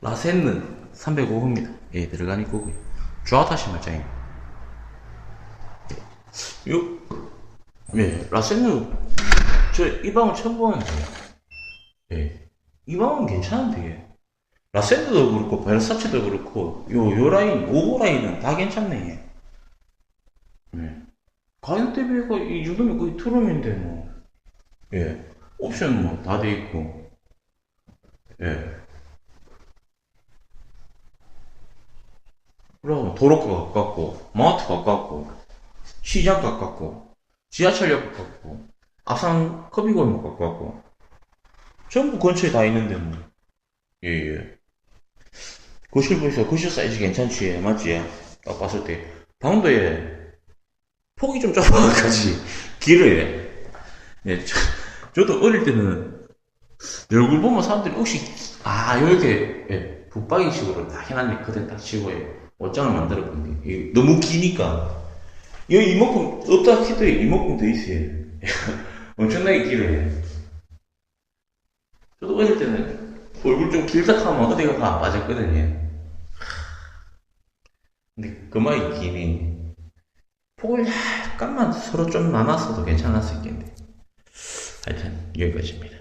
라센은 305호입니다. 예, 들어가니 거고요. 좌타시 말장입니다. 예. 요, 예, 라센은 저 이 방은 처음 보는데, 예, 이 방은 괜찮은데, 예. 라센도 그렇고, 베르사체도 그렇고, 요, 요 라인, 5호 라인은 다 괜찮네, 예. 예. 가격 대비가 이 정도면 거의 투룸인데, 뭐. 예. 옵션 뭐 다 돼 있고, 예. 그럼 도로가 가깝고, 마트 가깝고, 시장 가깝고, 지하철역 가깝고, 아산 커비골목 가깝고, 전부 근처에 다 있는데 뭐. 예, 예. 거실 보니까 거실 사이즈 괜찮지? 맞지? 딱 봤을 때. 방도 예. 폭이 좀 좁아가지. 길어요. 예, 저, 저도 어릴 때는 내 얼굴 보면 사람들이 혹시, 아, 요렇게, 예, 붙박이식으로 딱 해놨네. 그때 딱 치고, 예, 옷장을 만들었거든요. 이 너무 기니까. 여기 이만큼, 없다 해도 이만큼 더 있어요. 엄청나게 길어요. 저도 어릴 때는 얼굴 좀 길다 하면 어디가 다안 빠졌거든요. 근데 그마이 김이 폭을 약간만 서로 좀 나눴어도 괜찮았을 텐데. 하여튼 여기까지입니다.